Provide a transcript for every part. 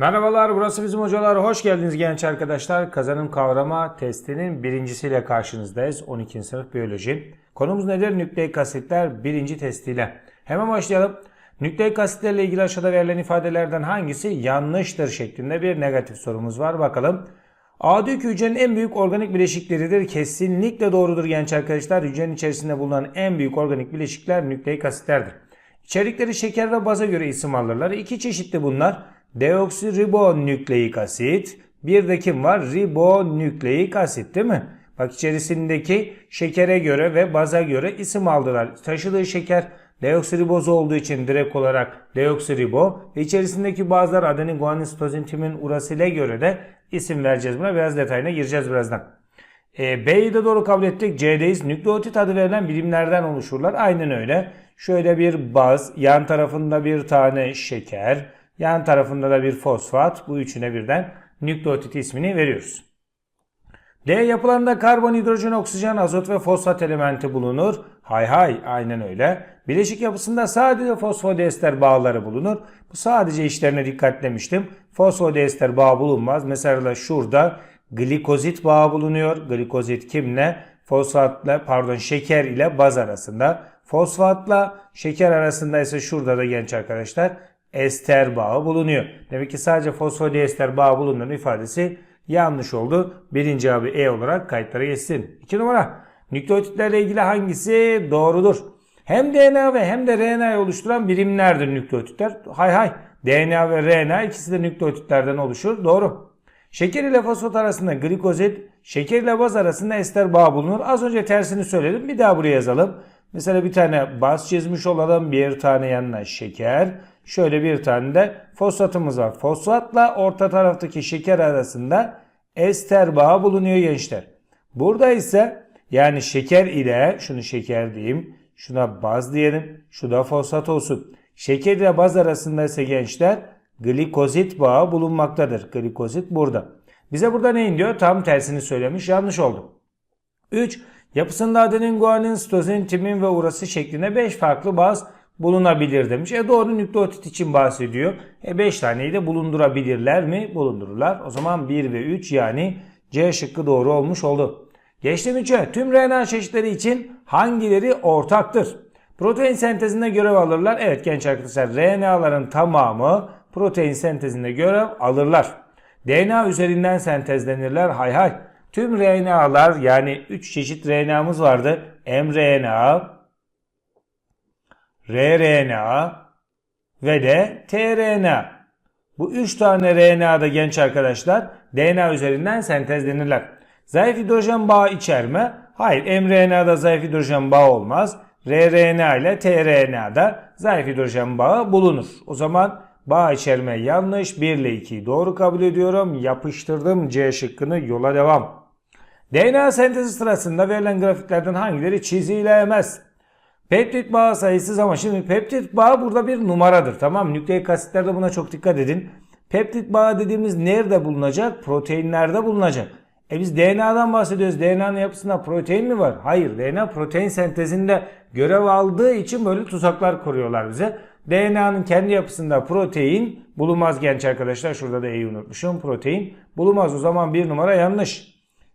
Merhabalar burası bizim hocalar. Hoş geldiniz genç arkadaşlar. Kazanım kavrama testinin birincisiyle karşınızdayız. 12. sınıf biyoloji. Konumuz nedir? Nükleik asitler birinci testiyle. Hemen başlayalım. Nükleik asitlerle ilgili aşağıda verilen ifadelerden hangisi yanlıştır şeklinde bir negatif sorumuz var. Bakalım. A'daki hücrenin en büyük organik bileşikleridir. Kesinlikle doğrudur genç arkadaşlar. Hücrenin içerisinde bulunan en büyük organik bileşikler nükleik asitlerdir. İçerikleri şeker ve baza göre isim alırlar. İki çeşitli bunlar. Deoksiribonükleik asit. Bir de kim var? Ribonükleik asit değil mi? Bak içerisindeki şekere göre ve baza göre isim aldılar. Taşıdığı şeker deoksiriboz olduğu için direkt olarak deoksiribo. Ve içerisindeki bazılar adenin, guanin, sitozin, timin, urasile göre de isim vereceğiz buna. Biraz detayına gireceğiz birazdan. E, B'yi de doğru kabul ettik. C'deyiz. Nükleotit adı verilen birimlerden oluşurlar. Aynen öyle. Şöyle bir baz, yan tarafında bir tane şeker, yan tarafında da bir fosfat. Bu üçüne birden nükleotit ismini veriyoruz. D yapılarında karbon, hidrojen, oksijen, azot ve fosfat elementi bulunur. Hay hay aynen öyle. Bileşik yapısında sadece fosfodiester bağları bulunur. Bu sadece işlerine dikkat demiştim. Fosfodiester bağ bulunmaz. Mesela şurada glikozit bağı bulunuyor. Glikozit kimle? Fosfatla pardon şeker ile baz arasında. Fosfatla şeker arasında ise şurada da genç arkadaşlar ester bağı bulunuyor. Demek ki sadece fosfodiester bağı bulunduğunun ifadesi yanlış oldu. Birinci cevabı E olarak kayıtlara geçsin. 2 numara. Nükleotitlerle ilgili hangisi doğrudur? Hem DNA ve hem de RNA'yı oluşturan birimlerdir nükleotitler. Hay hay. DNA ve RNA ikisi de nükleotitlerden oluşur. Doğru. Şeker ile fosfat arasında glikozit, şeker ile baz arasında ester bağı bulunur. Az önce tersini söyledim. Bir daha buraya yazalım. Mesela bir tane baz çizmiş olalım. Bir tane yanına şeker. Şöyle bir tane de fosfatımız var. Fosfatla orta taraftaki şeker arasında ester bağı bulunuyor gençler. Burada ise yani şeker ile şunu şeker diyeyim. Şuna baz diyelim. Şu da fosfat olsun. Şeker ile baz arasında ise gençler glikozit bağı bulunmaktadır. Glikozit burada. Bize burada neyin diyor? Tam tersini söylemiş. Yanlış oldu. 3. Yapısında adenin, guanin, sitozin, timin ve urası şeklinde 5 farklı baz bulunabilir demiş. E doğru nükleotit için bahsediyor. E 5 taneyi de bulundurabilirler mi? Bulundururlar. O zaman 1 ve 3 yani C şıkkı doğru olmuş oldu. Geçtim 3'e. Tüm RNA çeşitleri için hangileri ortaktır? Protein sentezinde görev alırlar. Evet genç arkadaşlar RNA'ların tamamı protein sentezinde görev alırlar. DNA üzerinden sentezlenirler. Hay hay. Tüm RNA'lar yani 3 çeşit RNA'mız vardı. mRNA, rRNA ve de tRNA. Bu 3 tane RNA'da genç arkadaşlar DNA üzerinden sentezlenirler. Zayıf hidrojen bağı içer mi? Hayır mRNA'da zayıf hidrojen bağı olmaz. rRNA ile tRNA'da zayıf hidrojen bağı bulunur. O zaman bağ içerme yanlış. 1 ile 2'yi doğru kabul ediyorum. Yapıştırdım C şıkkını yola devam. DNA sentezi sırasında verilen grafiklerden hangileri çizilemez? Peptit bağı sayısız ama şimdi peptit bağı burada bir numaradır. Tamam nükleik asitlerde buna çok dikkat edin. Peptit bağı dediğimiz nerede bulunacak? Proteinlerde bulunacak. E biz DNA'dan bahsediyoruz. DNA'nın yapısında protein mi var? Hayır. DNA protein sentezinde görev aldığı için böyle tuzaklar kuruyorlar bize. DNA'nın kendi yapısında protein bulunmaz genç arkadaşlar. Şurada da E'yi unutmuşum. Protein bulunmaz. O zaman bir numara yanlış.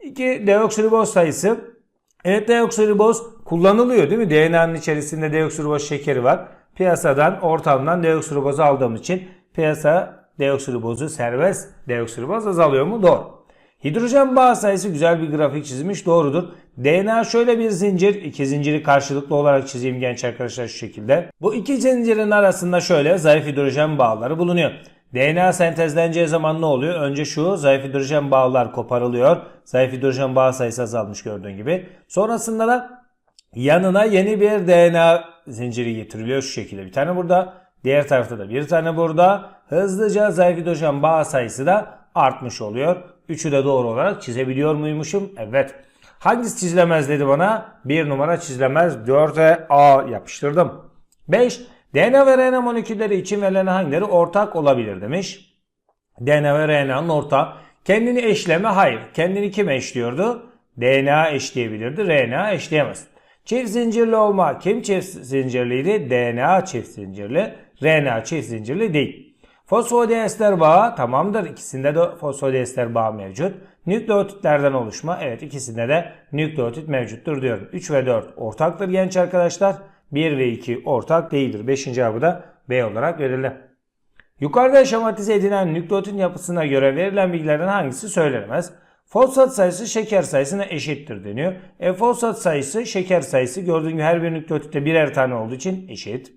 2. Deoksiriboz sayısı. Evet deoksiriboz kullanılıyor değil mi? DNA'nın içerisinde deoksiriboz şekeri var. Piyasadan, ortamdan deoksiribozu aldığım için piyasa deoksiribozu serbest deoksiriboz azalıyor mu? Doğru. Hidrojen bağ sayısı güzel bir grafik çizmiş. Doğrudur. DNA şöyle bir zincir. iki zinciri karşılıklı olarak çizeyim genç arkadaşlar şu şekilde. Bu iki zincirin arasında şöyle zayıf hidrojen bağları bulunuyor. DNA sentezleneceği zaman ne oluyor? Önce şu zayıf hidrojen bağlar koparılıyor. Zayıf hidrojen bağ sayısı azalmış gördüğün gibi. Sonrasında da yanına yeni bir DNA zinciri getiriliyor şu şekilde. Bir tane burada, diğer tarafta da bir tane burada. Hızlıca zayıf hidrojen bağ sayısı da artmış oluyor. Üçü de doğru olarak çizebiliyor muymuşum? Evet. Hangisi çizilemez dedi bana? Bir numara çizilemez. 4'e A yapıştırdım. 5. DNA ve RNA molekülleri için verilen hangileri ortak olabilir demiş. DNA ve RNA'nın ortak. Kendini eşleme hayır. Kendini kim eşliyordu? DNA eşleyebilirdi. RNA eşleyemez. Çift zincirli olma. Kim çift zincirliydi? DNA çift zincirli. RNA çift zincirli değil. Fosfodiester bağı tamamdır. İkisinde de fosfodiester bağı mevcut. Nükleotitlerden oluşma. Evet ikisinde de nükleotit mevcuttur diyorum. 3 ve 4 ortaktır genç arkadaşlar. 1 ve 2 ortak değildir. 5. cevabı da B olarak verildi. Yukarıda şematize edilen nükleotin yapısına göre verilen bilgilerden hangisi söylenemez? Fosfat sayısı şeker sayısına eşittir deniyor. E fosfat sayısı şeker sayısı gördüğün gibi her bir nükleotitte birer tane olduğu için eşit.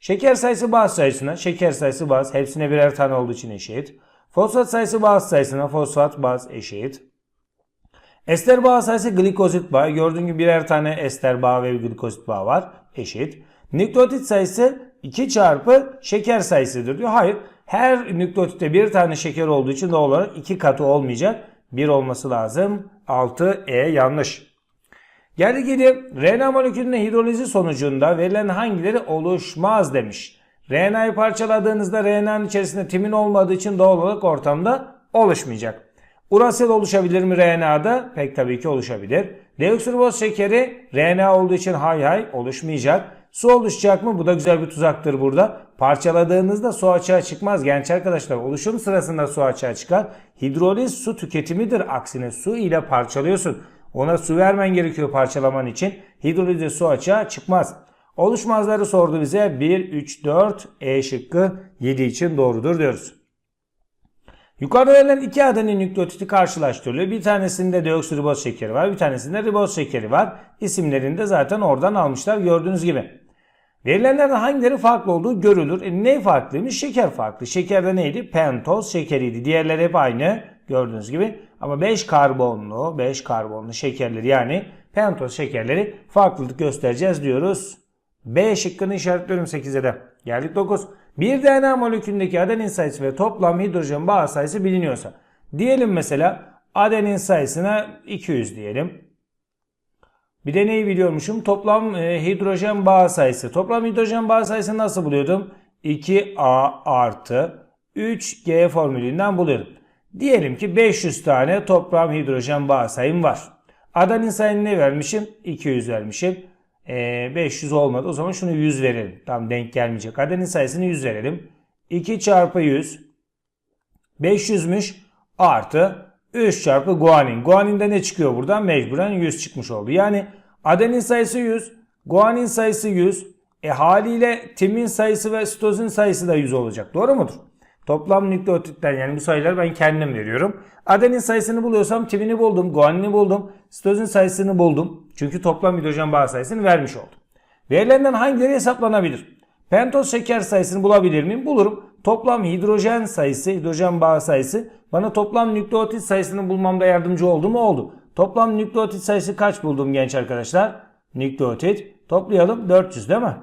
Şeker sayısı baz sayısına, şeker sayısı baz hepsine birer tane olduğu için eşit. Fosfat sayısı baz sayısına, fosfat baz eşit. Ester bağı sayısı glikozit bağı. Gördüğün gibi birer tane ester bağı ve glikozit bağı var. Eşit. Nükleotit sayısı 2 çarpı şeker sayısıdır diyor. Hayır. Her nükleotitte bir tane şeker olduğu için doğal olarak 2 katı olmayacak. 1 olması lazım. 6E yanlış. Geldi gidi RNA molekülünün hidrolizi sonucunda verilen hangileri oluşmaz demiş. RNA'yı parçaladığınızda RNA'nın içerisinde timin olmadığı için doğal olarak ortamda oluşmayacak. Urasil oluşabilir mi RNA'da? Pek tabii ki oluşabilir. Deoksiriboz şekeri RNA olduğu için hay hay oluşmayacak. Su oluşacak mı? Bu da güzel bir tuzaktır burada. Parçaladığınızda su açığa çıkmaz genç arkadaşlar. Oluşum sırasında su açığa çıkar. Hidroliz su tüketimidir. Aksine su ile parçalıyorsun. Ona su vermen gerekiyor parçalaman için. Hidrolizde su açığa çıkmaz. Oluşmazları sordu bize. 1, 3, 4 E şıkkı 7 için doğrudur diyoruz. Yukarıda verilen iki adenin nükleotidi karşılaştırılıyor. Bir tanesinde deoksiriboz şekeri var, bir tanesinde riboz şekeri var. İsimlerini de zaten oradan almışlar gördüğünüz gibi. Verilenlerden hangileri farklı olduğu görülür. E, ne farklıymış? Şeker farklı. Şekerde neydi? Pentoz şekeriydi. Diğerleri hep aynı gördüğünüz gibi. Ama 5 karbonlu, 5 karbonlu şekerleri yani pentoz şekerleri farklılık göstereceğiz diyoruz. B şıkkını işaretliyorum 8'e de. Geldik 9. Bir DNA molekülündeki adenin sayısı ve toplam hidrojen bağ sayısı biliniyorsa. Diyelim mesela adenin sayısına 200 diyelim. Bir de neyi biliyormuşum? Toplam e, hidrojen bağ sayısı. Toplam hidrojen bağ sayısını nasıl buluyordum? 2A artı 3G formülünden buluyordum. Diyelim ki 500 tane toplam hidrojen bağ sayım var. Adenin sayını ne vermişim? 200 vermişim. E, 500 olmadı. O zaman şunu 100 verelim. Tam denk gelmeyecek. Adenin sayısını 100 verelim. 2 çarpı 100 500'müş artı 3 çarpı guanin. Guaninde ne çıkıyor buradan? Mecburen 100 çıkmış oldu. Yani adenin sayısı 100, guanin sayısı 100. E haliyle timin sayısı ve sitozin sayısı da 100 olacak. Doğru mudur? Toplam nükleotitten yani bu sayıları ben kendim veriyorum. Adenin sayısını buluyorsam timini buldum, guanini buldum, sitozin sayısını buldum. Çünkü toplam hidrojen bağ sayısını vermiş oldum. Verilerinden hangileri hesaplanabilir? Pentoz şeker sayısını bulabilir miyim? Bulurum. Toplam hidrojen sayısı, hidrojen bağ sayısı bana toplam nükleotit sayısını bulmamda yardımcı oldu mu? Oldu. Toplam nükleotit sayısı kaç buldum genç arkadaşlar? Nükleotit toplayalım 400 değil mi?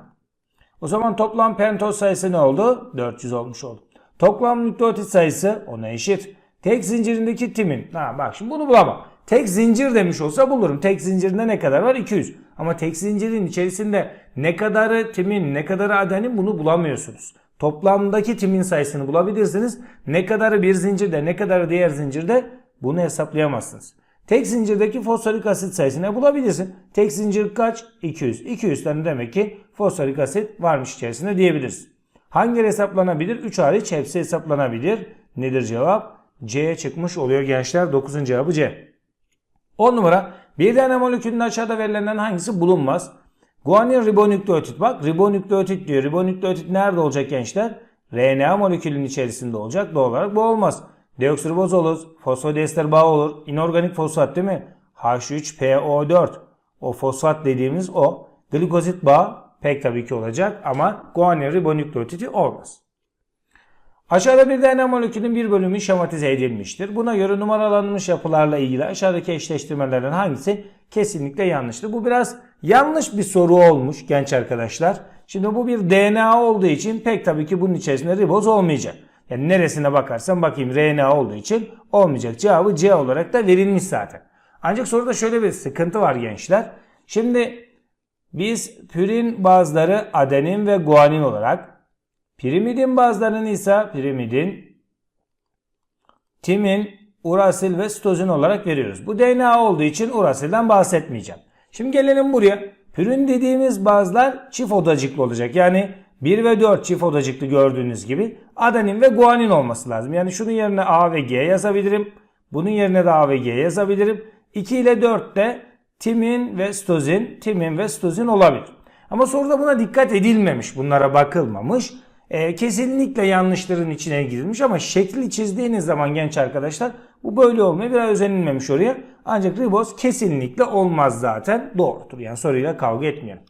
O zaman toplam pentoz sayısı ne oldu? 400 olmuş oldu. Toplam nükleotit sayısı ona eşit. Tek zincirindeki timin. Ha bak şimdi bunu bulamam. Tek zincir demiş olsa bulurum. Tek zincirinde ne kadar var? 200. Ama tek zincirin içerisinde ne kadarı timin, ne kadarı adenin bunu bulamıyorsunuz. Toplamdaki timin sayısını bulabilirsiniz. Ne kadarı bir zincirde, ne kadarı diğer zincirde bunu hesaplayamazsınız. Tek zincirdeki fosforik asit sayısını bulabilirsin. Tek zincir kaç? 200. 200 tane demek ki fosforik asit varmış içerisinde diyebiliriz. Hangileri hesaplanabilir? 3 hariç hepsi hesaplanabilir. Nedir cevap? C'ye çıkmış oluyor gençler. 9. cevabı C. 10 numara. Bir tane molekülün aşağıda verilenden hangisi bulunmaz? Guanin ribonükleotit. Bak ribonükleotit diyor. Ribonükleotit nerede olacak gençler? RNA molekülünün içerisinde olacak. Doğal olarak bu olmaz. Deoksiriboz olur. Fosfodiester bağı olur. İnorganik fosfat değil mi? H3PO4. O fosfat dediğimiz o. Glikozit bağı pek tabii ki olacak ama guanin ribonükleotidi olmaz. Aşağıda bir DNA molekülün bir bölümü şematize edilmiştir. Buna göre numaralanmış yapılarla ilgili aşağıdaki eşleştirmelerden hangisi kesinlikle yanlıştır? Bu biraz yanlış bir soru olmuş genç arkadaşlar. Şimdi bu bir DNA olduğu için pek tabii ki bunun içerisinde riboz olmayacak. Yani neresine bakarsan bakayım RNA olduğu için olmayacak. Cevabı C olarak da verilmiş zaten. Ancak soruda şöyle bir sıkıntı var gençler. Şimdi biz pürin bazıları adenin ve guanin olarak Pirimidin bazılarını ise pirimidin, timin, urasil ve sitozin olarak veriyoruz. Bu DNA olduğu için urasilden bahsetmeyeceğim. Şimdi gelelim buraya. Pürin dediğimiz bazılar çift odacıklı olacak. Yani 1 ve 4 çift odacıklı gördüğünüz gibi adenin ve guanin olması lazım. Yani şunun yerine A ve G yazabilirim. Bunun yerine de A ve G yazabilirim. 2 ile 4 de timin ve stozin, timin ve stozin olabilir. Ama soruda buna dikkat edilmemiş. Bunlara bakılmamış. Ee, kesinlikle yanlışların içine girilmiş ama şekli çizdiğiniz zaman genç arkadaşlar bu böyle olmuyor. Biraz özenilmemiş oraya. Ancak riboz kesinlikle olmaz zaten. Doğrudur. Yani soruyla kavga etmeyelim.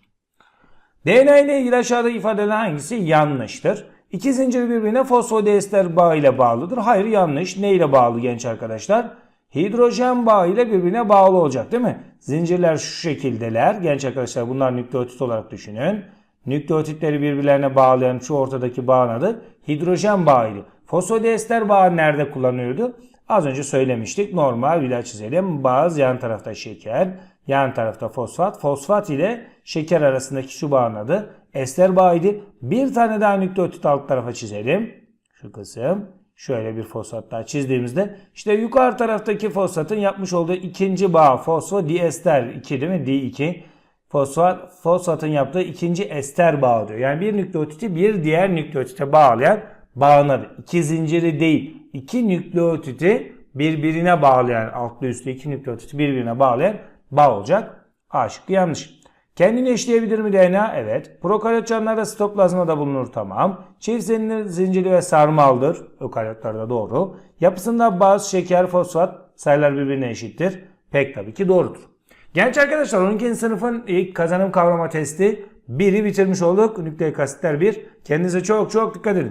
DNA ile ilgili aşağıda ifade edilen hangisi yanlıştır? İki zincir birbirine fosfodiester bağı ile bağlıdır. Hayır yanlış. Ne ile bağlı genç arkadaşlar? Hidrojen bağı ile birbirine bağlı olacak değil mi? Zincirler şu şekildeler. Genç arkadaşlar bunlar nükleotit olarak düşünün. Nükleotitleri birbirlerine bağlayan şu ortadaki bağın adı hidrojen bağıydı. Fosfodiester bağı nerede kullanıyordu? Az önce söylemiştik. Normal bir daha çizelim. Baz yan tarafta şeker, yan tarafta fosfat. Fosfat ile şeker arasındaki şu bağın adı ester bağıydı. Bir tane daha nükleotit alt tarafa çizelim. Şu kısım. Şöyle bir fosfat daha çizdiğimizde işte yukarı taraftaki fosfatın yapmış olduğu ikinci bağ fosfodiester 2 değil mi? D2. Fosfat, fosfatın yaptığı ikinci ester bağı diyor. Yani bir nükleotiti bir diğer nükleotite bağlayan bağın adı. İki zinciri değil. İki nükleotiti birbirine bağlayan altlı üstlü iki nükleotiti birbirine bağlayan bağ olacak. A şıkkı yanlış. Kendini eşleyebilir mi DNA? Evet. Prokaryot canlılarda sitoplazmada bulunur tamam. Çift zincirli ve sarmaldır. Ökaryotlarda doğru. Yapısında baz, şeker, fosfat sayılar birbirine eşittir. Pek tabii ki doğrudur. Genç arkadaşlar 12. sınıfın ilk kazanım kavrama testi 1'i bitirmiş olduk. Nükleik asitler 1. Kendinize çok çok dikkat edin.